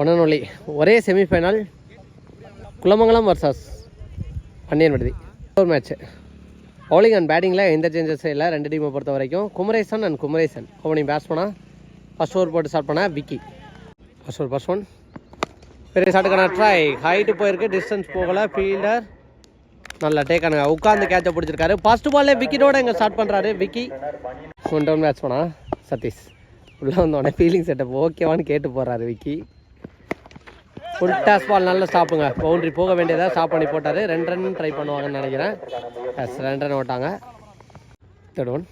One and only ஒரே semifinal Kulamangalam versus Panniyan Viduthi. ஒரு match bowling and பேட்டிங்கில் எந்த சேஞ்சஸும் இல்லை. ரெண்டு டீமை பொறுத்த வரைக்கும் Kumaresan and Kumaresan. Opening bats போனால் ஃபஸ்ட் ஓவர் போட்டு ஸ்டார்ட் பண்ண Vicky. First over first one பெரிய ஷாட்டுக்கான ட்ரை ஹைட்டு போயிருக்கு. டிஸ்டன்ஸ் போகலை. ஃபீல்டர் நல்லா டேக்கானுங்க உட்காந்து கேட்சை பிடிச்சிருக்காரு. ஃபர்ஸ்ட் பால்லே விக்கெட்டோட இங்கே ஸ்டார்ட் பண்ணுறாரு விக்கி. ஒன் டவுன் மேட்ச் பண்ணா சதீஷ். உள்ளே வந்தோடனே ஃபீலிங் செட்டப் ஓகேவான்னு கேட்டு போகிறாரு விக்கி. ஃபுல் டாஸ் பால் நல்ல ஸ்டாப்புங்க பவுண்டரி போக வேண்டியதாக ஸ்டாப் பண்ணி போட்டார். ரெண்டு ரன் ட்ரை பண்ணுவாங்கன்னு நினைக்கிறேன். எஸ் ரெண்டு ரன் ஓட்டாங்க. தேர்ட் ஒன்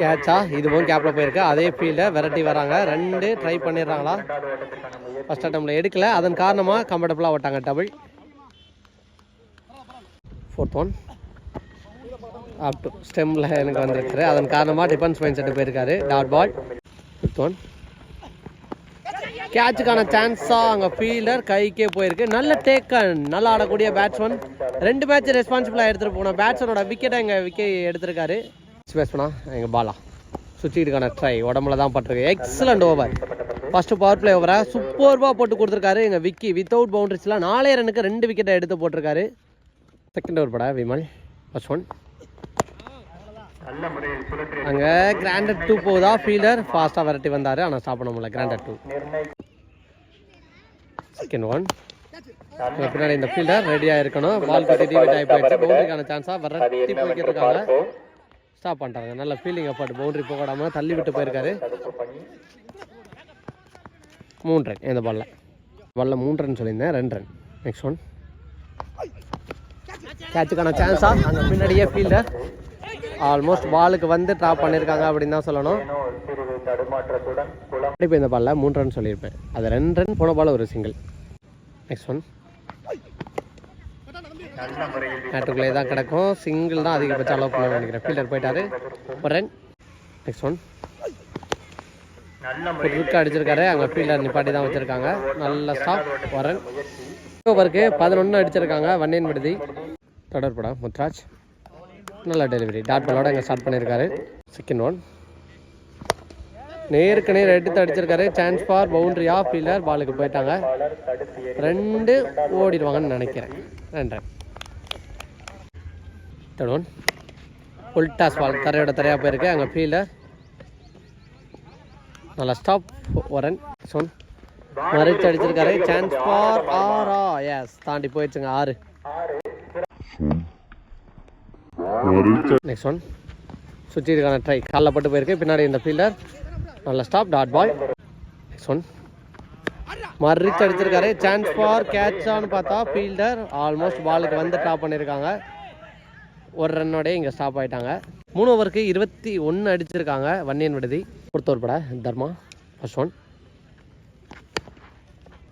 கேட்சா இதுவும் கேப்பில் போயிருக்கு. அதே ஃபீல்டை விரட்டி வராங்க ரெண்டு ட்ரை பண்ணிடுறாங்களா? ஃபஸ்ட் அட்டம்ல எடுக்கல. அதன் காரணமாக கம்ஃபர்டபுளாக ஓட்டாங்க. Double fourth one up to ஸ்டெம்மில் எனக்கு வந்துருக்குது. அதன் காரணமாக டிஃபென்ஸ் மைண்ட் செட்டு போயிருக்காரு. டாட் பால் ஃபிஃப்த் ஒன் கேட்சுக்கான சான்ஸாக அங்கே ஃபீல்டர் கைக்கே போயிருக்கு. நல்ல டேக்கன் நல்லா ஆடக்கூடிய பேட்ஸ்மேன் ரெண்டு மேட்ச் ரெஸ்பான்சிபிளாக எடுத்துகிட்டு போனோம் பேட்ஸ்மனோட விக்கெட்டை எங்கள் விக்கெட் எடுத்திருக்காரு. பேட்ஸ்மனா எங்கள் பாலா. சுற்றிக்கிட்டுக்கான ட்ரை உடம்புல தான் பட்டிருக்கு. Excellent over first power play ஓவரை சூப்பர்வாக போட்டு கொடுத்துருக்காரு. எங்கள் விக்கி வித்தவுட் பவுண்டரிஸ்லாம் நாலே ரனுக்கு ரெண்டு விக்கெட்டை எடுத்து போட்டிருக்காரு. செகண்ட் ஓவர் படா விமல். ஃபஸ்ட் ஒன் அங்கே கிராண்டட் டூ போகுதா? ஃபீல்டர் ஃபாஸ்ட்டாக விரட்டி வந்தார். ஆனால் பண்ண முடியல. கிராண்டட் டூ செகண்ட் ஒன் பின்னாடி இந்த ஃபீல்டர் ரெடியாக இருக்கணும் பால் கட்டி டிவிட் ஆகி போயிடுச்சு பவுண்டரிக்கான சான்ஸாக விரட்டி இருக்காங்க. ஸ்டாப் பண்ணிட்டாங்க நல்ல ஃபீலிங் எஃபர்ட் பவுண்டரி போகாடாமல் தள்ளி விட்டு போயிருக்காரு. மூணு ரன் இந்த பால்ல பால்ல மூணு ரன் சொல்லியிருந்தேன். ரெண்டு ரன் நெக்ஸ்ட் ஒன் கேட்சுக்கான சான்ஸா அங்கே பின்னாடியே ஃபீல்டர் ஆல்மோஸ்ட் பாலுக்கு வந்து ட்ராப் பண்ணியிருக்காங்க அப்படின்னு தான் சொல்லணும். இப்போ இந்த பாலில் மூணு ரன் சொல்லியிருப்பேன். அது ரெண்டு ரன் போன பால் ஒரு சிங்கிள் நெக்ஸ்ட் ஒன் நேற்றுக்குள்ளே தான் கிடக்கும். சிங்கிள் தான் அதிகபட்சம் அலோவ் பண்ண நினைக்கிறேன் ஃபீல்டர் போயிட்டாரு. ஒரு ரன் நெக்ஸ்ட் ஒன் ருக் அடிச்சிருக்காரு. அங்கே ஃபீல்டர் நிப்பாட்டி தான் வச்சுருக்காங்க. நல்ல ஸ்டாப் வரன் ஓவருக்கு பதினொன்று அடிச்சிருக்காங்க. வன்னியன் விடுதி. தொடர்படா முத்ராஜ். நல்ல டெலிவரி டாட் பாலோட இங்கே ஸ்டார்ட் பண்ணியிருக்காரு செகண்ட் ஒன் நேருக்கு நேர் எடுத்து அடிச்சிருக்காரு. சான்ஸ் ஃபார் பவுண்டரியா ஃபீல்டர் பாலுக்கு போயிட்டாங்க. ரெண்டு ஓடிடுவாங்கன்னு நினைக்கிறேன். ரெண்டு run third one full ball தரையோட தரையாக போயிருக்கு. அங்கே ஃபீல்டர் நல்லா ஸ்டாப் ஒரு சொன் மறைச்சு அடிச்சிருக்காரு. சான்ஸ் ஃபார் ஆறா. எஸ் தாண்டி போயிடுச்சுங்க. ஆறு. Hmm. நெக்ஸ்ட் ஒன் சுற்றிருக்கான ட்ரை காலில் பட்டு போயிருக்கு. பின்னாடி இந்த ஃபீல்டர் நல்ல stop dot ball next one மறிச்சு அடிச்சிருக்காரு சான்ஸ் ஃபார் கேட்சான்னு பார்த்தா ஃபீல்டர் ஆல்மோஸ்ட் பாலுக்கு வந்து ட்ராப் பண்ணியிருக்காங்க ஒரு ரன்னோடய இங்கே ஸ்டாப் ஆகிட்டாங்க மூணு ஓவருக்கு இருபத்தி ஒன்று அடிச்சிருக்காங்க. வன்னியன் விடுதி. பொறுத்தவர் பட. தர்மா. ஃபர்ஸ்ட் ஒன்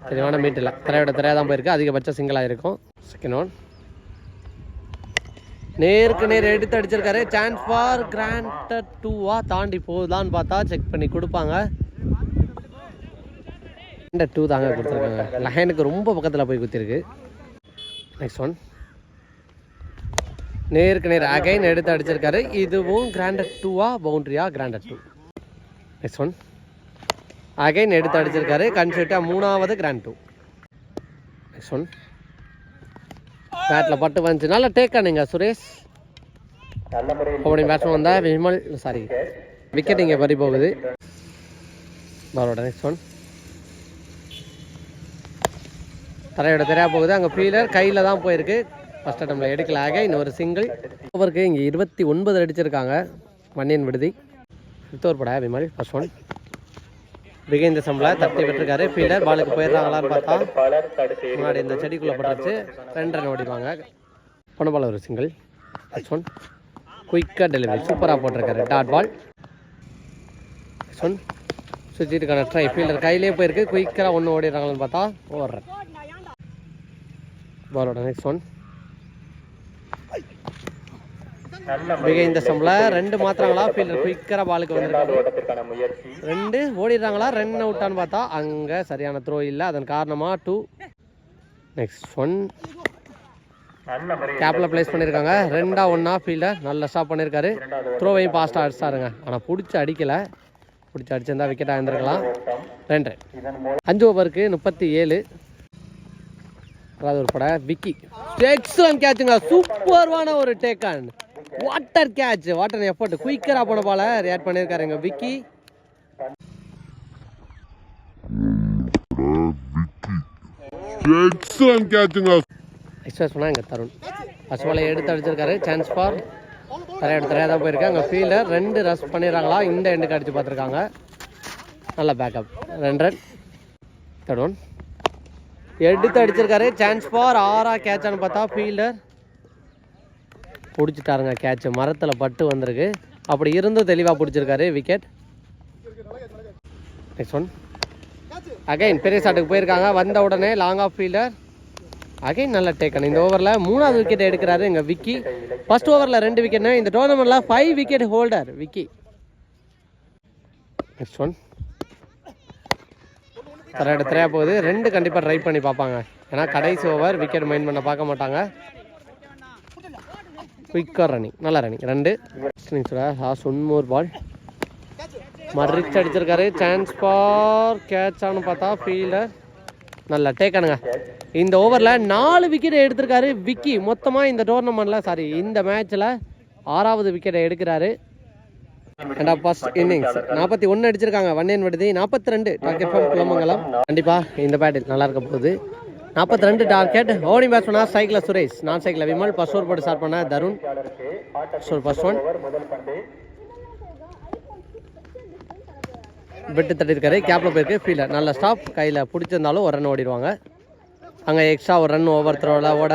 தெளிவான மீட் இல்லை திரையோட திரையாக தான் போயிருக்கு அதிகபட்ச சிங்கிளாக இருக்கும். செகண்ட் ஒன் நேருக்கு நேர் எடுத்து அடிச்சிருக்காரு. சான்ஸ் ஃபார் கிராண்டட் டூவா தாண்டி போகுதான்னு பார்த்தா செக் பண்ணி கொடுப்பாங்க. கிராண்டட் டூ தாங்க கொடுத்துருக்காங்க. லயனுக்கு ரொம்ப பக்கத்தில் போய் குத்திருக்கு. நெக்ஸ்ட் ஒன் நேருக்கு நேர் அகைன் எடுத்து அடிச்சிருக்காரு. இதுவும் கிராண்டட் டூவா பவுண்டரியா grounded two next one again எடுத்து அடிச்சிருக்காரு. கன்சியூட்டாக மூணாவது கிராண்ட் டூ நெக்ஸ்ட் ஒன் பேட்டில் பட்டு வந்துச்சு. நல்லா டேக் ஆனிங்க சுரேஷ். ஓப்பனிங் பேட்ஸ்மேன் வந்தால் விமல் சாரி விக்கெட் இங்கே பறி போகுது. பாலோட நெக்ஸ்ட் ஒன் தரையோட தெரியா போகுது. அங்கே ஃபீலர் கையில் தான் போயிருக்கு. ஃபஸ்ட் அட்டம்ல எடுக்கல. ஆக இன்னொரு சிங்கிள் ஓவருக்கு இங்கே இருபத்தி ஒன்பது அடிச்சிருக்காங்க. மண்ணியன் விடுதி. ஃபிஃப்த் ஓவர் படா விமல் ஃபர்ஸ்ட் ஒன் பிகைந்த சம்பளம் தட்டி விட்டுருக்காரு ஃபீல்டர் பாலுக்கு போயிடுறாங்களான்னு பார்த்தா. முன்னாடி இந்த செடிக்குள்ளே பட்டுருச்சு. ரெண்டு ரன் ஓடிவாங்க பொண்ணு பால் ஒரு சிங்கிள் ஃபர்ஸ்ட் ஒன் குயிக்காக டெலிவரி சூப்பராக போட்டிருக்காரு. டாட் பால் நெக்ஸ்ட் ஒன் சுற்றிட்டுக்கான ட்ரை ஃபீல்டர் கையிலே போயிருக்கு. குயிக்காக ஒன்று ஓடிடுறாங்களான்னு பார்த்தா. ஓடுறேன் பாலோட நெக்ஸ்ட் ஒன் மிக இந்த சம்பளம் ரெண்டு மாத்திராங்களா? ஃபீல்டர் குயிக்கராக பாலுக்கு வந்திருக்காரு ரெண்டு ஓடிடுறாங்களா? ரன் அவுட்டான்னு பார்த்தா அங்கே சரியான த்ரோ இல்லை. அதன் காரணமாக டூ நெக்ஸ்ட் ஒன் கேப்பில் ப்ளேஸ் பண்ணியிருக்காங்க ரெண்டா ஒன்றா ஃபீல்டர் நல்ல ஸ்டாப் பண்ணியிருக்காரு த்ரோவையும் ஃபாஸ்ட்டாக அடிச்சாருங்க. ஆனால் பிடிச்சி அடிக்கலை. பிடிச்சி அடிச்சிருந்தா விக்கெட்டாக இருந்திருக்கலாம் ரெண்டு. அஞ்சு ஓவருக்கு முப்பத்தி ஏழு. அதாவது ஒரு படம். விக்கி. எக்ஸலன்ட் கேட்சுங்க சூப்பர்வான ஒரு take on what a catch what a effort குயிக்கராக போன பால ரியாக்ட் பண்ணியிருக்காருங்க விக்கி. Catching us. எக்ஸ்பிரஸ் பண்ணால் இங்கே தருண். ஃபர்ஸ்ட் பாலை எடுத்து அடிச்சிருக்காரு. சான்ஸ் ஃபார் தரையா தரையாக தான் போயிருக்கு அங்கே ஃபீல்டர் ரெண்டு ரஸ் பண்ணிடுறாங்களா? இந்த எண்டுக்கு அடித்து பார்த்துருக்காங்க. நல்ல பேக்கப் ரெண்டு ரன் தேர்ட் ஒன் எடுத்து அடிச்சிருக்காரு. சான்ஸ் ஃபார் ஆறா கேட்சான்னு பார்த்தா ஃபீல்டர் பிடிச்சிட்டாருங்க கேட்ச் மரத்தில் பட்டு வந்திருக்கு. அப்படி இருந்தும் தெளிவாக பிடிச்சிருக்காரு விக்கெட் நெக்ஸ்ட் ஒன் அகைன் பெரிய ஷாட்டுக்கு போயிருக்காங்க. வந்த உடனே லாங் ஆஃப் ஃபீல்டர் அகைன் நல்ல டேக்கன் இந்த ஓவரில் மூணாவது விக்கெட் எடுக்கிறாரு இங்கே விக்கி. ஃபர்ஸ்ட் ஓவரில் ரெண்டு விக்கெட்னு இந்த டோர்னமெண்ட்டில் five wicket holder Vicky. Next one தரையோட திரையா போகுது. ரெண்டு கண்டிப்பாக ட்ரை பண்ணி பார்ப்பாங்க. ஏன்னா கடைசி ஓவர் விக்கெட் மைண்ட் பண்ண பார்க்க மாட்டாங்க. குயிக்காக ரன்னிங் நல்லா ரன்னிங் ரெண்டு. லாஸ்ட் ஒன் மோர் பால் மறிச்சு அடிச்சிருக்காரு. சான்ஸ் ஃபார் கேட்ச் ஆனு பார்த்தா ஃபீல்டர் நல்ல டேக்கனுங்க இந்த ஓவரில் நாலு விக்கெட் எடுத்திருக்காரு விக்கி. மொத்தமாக இந்த டோர்னமெண்ட்டில் சாரி இந்த மேட்ச்சில் ஆறாவது விக்கெட்டை எடுக்கிறாரு. ரெண்டா ஃபர்ஸ்ட் இன்னிங்ஸ் நாற்பத்தி ஒன்று அடிச்சிருக்காங்க. வண்ணேன் விடுதி. நாற்பத்தி ரெண்டு. குலமங்கலம் குளமங்கலம் கண்டிப்பாக இந்த பேட்டில் நல்லா இருக்க போகுது. நாற்பத்தி ரெண்டு டார்கெட். ஓடி பேட்ஸ் பண்ணா சைக்கிளில் சுரேஷ். நான் சைக்கிளில் விமல் ஃபர்ஸ்ட் ஓவர் போட்டு ஸ்டார்ட் பண்ண தருண். ஸோ ஃபர்ஸ்ட் ஒன் விட்டு தட்டிருக்காரு கேப்பில் போயிருக்கு. ஃபீல்டர் நல்ல ஸ்டாப் கையில் பிடிச்சிருந்தாலும் ஒரு ரன் ஓடிடுவாங்க. அங்கே எக்ஸ்ட்ரா ஒரு ரன் ஓவர் த்ரோவில் ஓட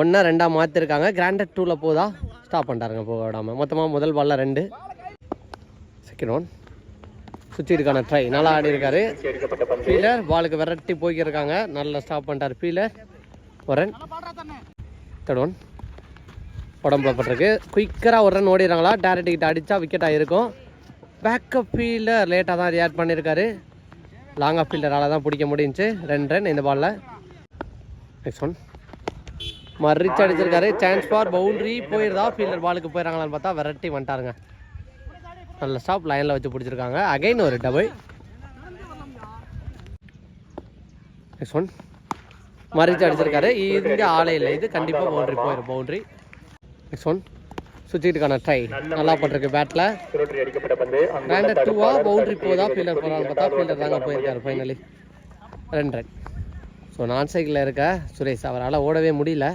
ஒன்றா ரெண்டாக மாற்றிருக்காங்க கிராண்டட் டூவில் போதா? ஸ்டாப் பண்ணிட்டாருங்க போக விடாமல் மொத்தமாக முதல் பாலில் ரெண்டு. செகண்ட் ஒன் சுற்றிருக்கான ட்ரை நல்லா ஆடி இருக்காரு ஃபீல்டர் பாலுக்கு விரட்டி போய்க்கிருக்காங்க. நல்லா ஸ்டாப் பண்ணிட்டார் ஃபீலர் ஒரு ரன் தேர்ட் ஒன் உடம்புல பட்டிருக்கு குயிக்கராக ஒரு ரன் ஓடிடுறாங்களா? டேரக்ட் கிட்ட அடித்தா விக்கெட்டாக இருக்கும். பேக்கப் ஃபீல்டர் லேட்டாக தான் ரியாக்ட் பண்ணியிருக்காரு லாங் ஆஃப் ஃபீல்டரால் தான் பிடிக்க முடிஞ்சுச்சு. ரெண்டு ரன் இந்த பாலில் நெக்ஸ்ட் ஒன் மறிச்சு அடிச்சிருக்காரு. சான்ஸ் ஃபார் பவுண்டரி போயிருந்தா ஃபீல்டர் பாலுக்கு போயிடறாங்களான்னு பார்த்தா விரட்டி வந்துட்டாருங்க. நல்ல ஸ்டாப் லைனில் வச்சு பிடிச்சிருக்காங்க. அகைன் ஒரு டபுள் நெக்ஸ்ட் ஒன் மறைச்சு அடிச்சிருக்காரு. இந்த ஆளே இல்லை. இது கண்டிப்பாக பவுண்ட்ரி போயிடும் பவுண்ட்ரி நெக்ஸ்ட் ஒன் சுற்றிட்டுக்கான ட்ரை நல்லா போட்டிருக்கு பேட்டில் ரெண்டு டூவா பவுண்ட்ரி போதா ஃபீல்டர் போகிறான்னு பார்த்தா ஃபீல்டர் தாங்க போயிருக்காரு ஃபைனலி ரெண்டு ரன் ஸோ நான் சைக்கிளில் இருக்க சுரேஷ். அவரால் ஓடவே முடியல.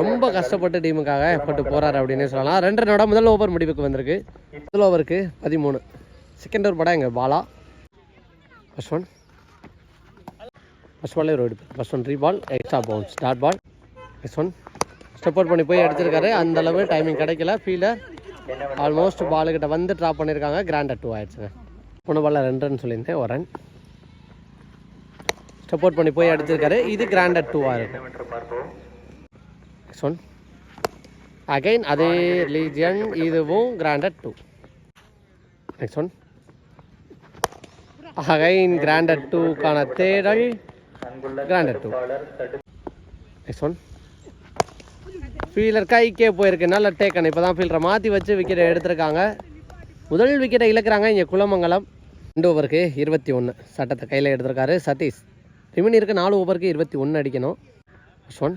ரொம்ப கஷ்டப்பட்டு டீமுக்காக எஃபர்ட் போகிறாரு அப்படின்னு சொல்லலாம். ரெண்டு ரனோட முதல் ஓவர் முடிவுக்கு வந்திருக்கு. முதல் ஓவருக்கு பதிமூணு. செகண்ட் ஓவர் படம் எங்கள் பாலா. ஃபர்ஸ்ட் ஒன் ஃபர்ஸ்ட் பாலே ஒரு first one three ball extra bounce dot ball next one step out பண்ணி போய் அடிச்சிருக்காரு அந்த அளவு டைமிங் கிடைக்கல. ஃபீல்டர் ஆல்மோஸ்ட் பாலுக்கிட்ட வந்து ட்ராப் பண்ணியிருக்காங்க கிராண்டட் டூ ஆயிடுச்சுங்க. மூணு பாலில் ரெண்டு ரன் சொல்லியிருந்தேன். ஒரு ரன் ஸ்டெப் அவுட் பண்ணி போய் அடிச்சிருக்காரு இது கிராண்டட் டூவாக இருக்கும் ஒன் அகைன் அதே ரிலீஜியன் இதுவும் granted two next one again granted டூக்கான தேடல் granted two next one fielder கைக்கே போயிருக்கு. நல்ல டேக்கன் இப்போ தான் ஃபீல்டரை மாற்றி வச்சு விக்கெட்டை எடுத்திருக்காங்க. முதல் விக்கெட்டை இழக்கிறாங்க இங்கே குலமங்கலம் ரெண்டு ஓவருக்கு இருபத்தி ஒன்று சட்டத்தை கையில் எடுத்திருக்காரு சதீஷ். ரிமினி இருக்க நாலு ஓவருக்கு இருபத்தி ஒன்று அடிக்கணும். ஒன்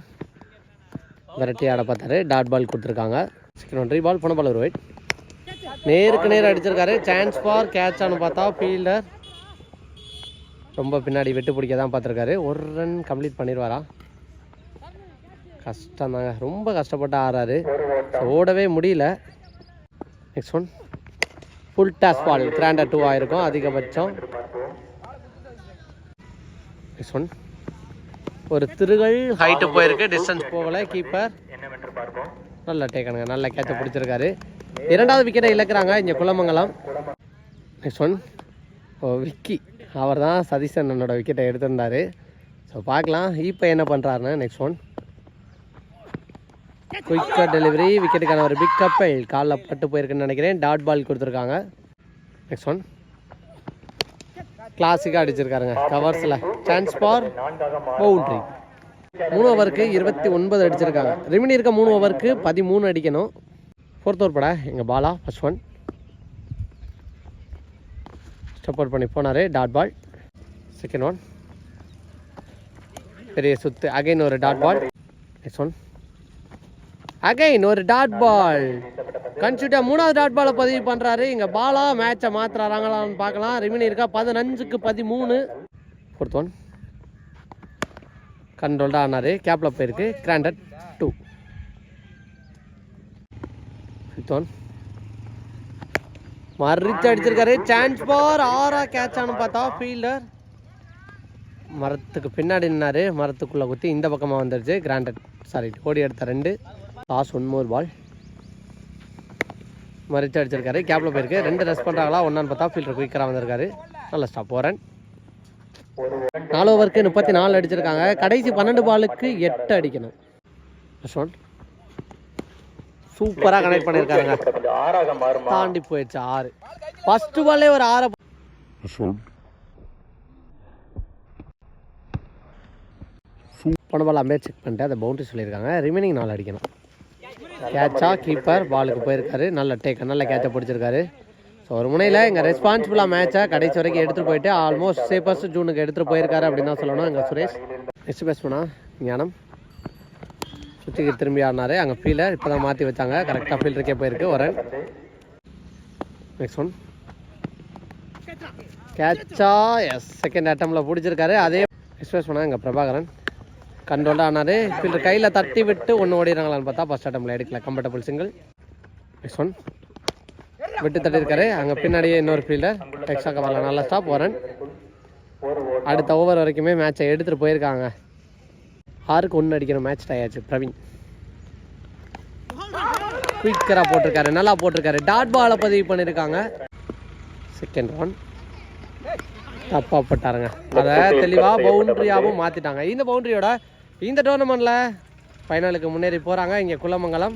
விரட்டி ஆட பார்த்தாரு. டாட் பால் கொடுத்துருக்காங்க. சிக்கன் ஒன்றி பால் போன பால் ஒரு ஒயிட் நேருக்கு நேர் அடிச்சிருக்காரு. சான்ஸ் ஃபார் கேட்ச் ஆனு பார்த்தா ஃபீல்டர் ரொம்ப பின்னாடி வெட்டு பிடிக்க தான் பார்த்துருக்காரு. ஒரு ரன் கம்ப்ளீட் பண்ணிடுவாரா கஷ்டம் தாங்க ரொம்ப கஷ்டப்பட்டு ஆறாரு ஓடவே முடியல. Next one full toss ball grander two ஆயிருக்கும். அதிகபட்சம். நெக்ஸ்ட் ஒன் ஒரு திருகள் ஹைட்டு போயிருக்கு டிஸ்டன்ஸ் போகல கீப்பர் நல்ல டேக்கனுங்க நல்ல கேட்ச பிடிச்சிருக்காரு. இரண்டாவது விக்கெட்டை இழக்கிறாங்க இங்கே Kulamangalam. Next one oh Vicky. அவர் தான் சதீஷன் என்னோட விக்கெட்டை எடுத்திருந்தாரு. ஸோ பார்க்கலாம். இப்போ என்ன பண்ணுறாருன்னு நெக்ஸ்ட் ஒன் குயிக்காக டெலிவரி விக்கெட்டுக்கான ஒரு பிக் கப்பல் காலில் பட்டு போயிருக்குன்னு நினைக்கிறேன். டாட் பால் கொடுத்துருக்காங்க. நெக்ஸ்ட் ஒன் கிளாசிக்காக அடிச்சிருக்காருங்க. கவர்ஸில் சான்ஸ் ஃபார் பவுண்ட்ரி மூணு ஓவருக்கு இருபத்தி ஒன்பது அடிச்சிருக்காங்க. ரிமினி இருக்க மூணு ஓவருக்கு பதிமூணு அடிக்கணும். ஃபோர்த் ஓவர் பட. எங்கள் Bala first one step out பண்ணி போனார். டாட் பால் செகண்ட் ஒன் பெரிய சுத்து. அகைன் ஒரு dot ball next one again ஒரு டாட் பால் கன்சியூட்டா மூணாவது டாட் பாலை பதிவு பண்ணுறாரு இங்கே பாலா மேட்சை மாற்றுறாங்களான்னு பார்க்கலாம். ரிமினி இருக்கா? பதினஞ்சுக்கு பதிமூணு. ஃபோர்த் ஒன் கண்ட்ரோல்டாக ஆனார் கேப்பில் போயிருக்கு. கிராண்டட் டூ ஃபிஃப்த் ஒன் மறுத்து அடிச்சிருக்காரு. சான்ஸ் பார் ஆறா கேட்ச் ஆனு பார்த்தா ஃபீல்டர் மரத்துக்கு பின்னாடி நின்னாரு. மரத்துக்குள்ளே குத்தி இந்த பக்கமாக வந்துருச்சு. கிராண்டட் சாரி ஓடி எடுத்த ரெண்டு. லாஸ் ஒன் மோர் பால் மறிச்சு அடிச்சிருக்காரு. கேப்பில் போயிருக்கு. ரெண்டு ரெஸ்ட் பண்ணுறாங்களா ஒன்றான்னு பார்த்தா ஃபீல்டர் குயிக்கராக வந்திருக்காரு. நல்ல ஸ்டாப் போகிறேன் நாலு ஓவருக்கு முப்பத்தி நாலு அடிச்சிருக்காங்க. கடைசி பன்னெண்டு பாலுக்கு எட்டு அடிக்கணும். சூப்பராக கனெக்ட் பண்ணியிருக்காருங்க தாண்டி போயிடுச்சு ஆறு. ஃபர்ஸ்ட் பால்லே ஒரு ஆறை. போன பால் அம்பேர் செக் பண்ணிட்டு அதை பவுண்டரி சொல்லியிருக்காங்க. ரிமைனிங் நாலு அடிக்கணும். கேட்சா கீப்பர் பாலுக்கு போயிருக்காரு. நல்ல டேக் நல்ல கேட்சை பிடிச்சிருக்காரு. ஸோ ஒரு முனையில் இங்கே ரெஸ்பான்சிபிளாக மேட்சை கடைசி வரைக்கும் எடுத்துகிட்டு போயிட்டு ஆல்மோஸ்ட் சேஃபஸ்ட் ஜூனுக்கு எடுத்துகிட்டு போயிருக்காரு அப்படின்னு தான் சொல்லணும் இங்கே சுரேஷ். நெக்ஸ்ட் பண்ணா ஞானம். சுற்றிக்கு திரும்பி ஆடினாரு. அங்கே ஃபீல்டர் இப்போ தான் மாற்றி வச்சாங்க கரெக்டாக ஃபீல்டருக்கே போயிருக்கு. ஒரு நெக்ஸ்ட் ஒன் கேட்சா எஸ் செகண்ட் அட்டம்ல பிடிச்சிருக்காரு. அதே எக்ஸ்பிரஸ் பண்ணால் இங்கே பிரபாகரன். கண்ட்ரோல்டாக ஆனார் ஃபீல்டர் கையில் தட்டி விட்டு ஒன்று ஓடிடுறாங்களான்னு பார்த்தா ஃபஸ்ட் அட்டம்பில் எடுக்கல. கம்ஃபர்டபுள் சிங்கிள் நெக்ஸ்ட் ஒன் விட்டு தட்டியிருக்காரு. அங்கே பின்னாடியே இன்னொரு ஃபீல்டர் எக்ஸ்ட்ரா கவரில் நல்லா ஸ்டாப் வரன் அடுத்த ஓவர் வரைக்குமே மேட்சை எடுத்துகிட்டு போயிருக்காங்க. ஆறுக்கு ஒன்று அடிக்கிற மேட்ச் ஆயாச்சு பிரவீன். குயிக்கராக போட்டிருக்காரு. நல்லா போட்டிருக்காரு. டாட் பாலை பதிவு பண்ணியிருக்காங்க. செகண்ட் ரவுன் தப்பாக போட்டாருங்க. அதை தெளிவாக பவுண்ட்ரியாகவும் மாற்றிட்டாங்க இந்த பவுண்ட்ரியோட இந்த டோர்னமெண்ட்டில் ஃபைனலுக்கு முன்னேறி போகிறாங்க இங்கே குலமங்கலம்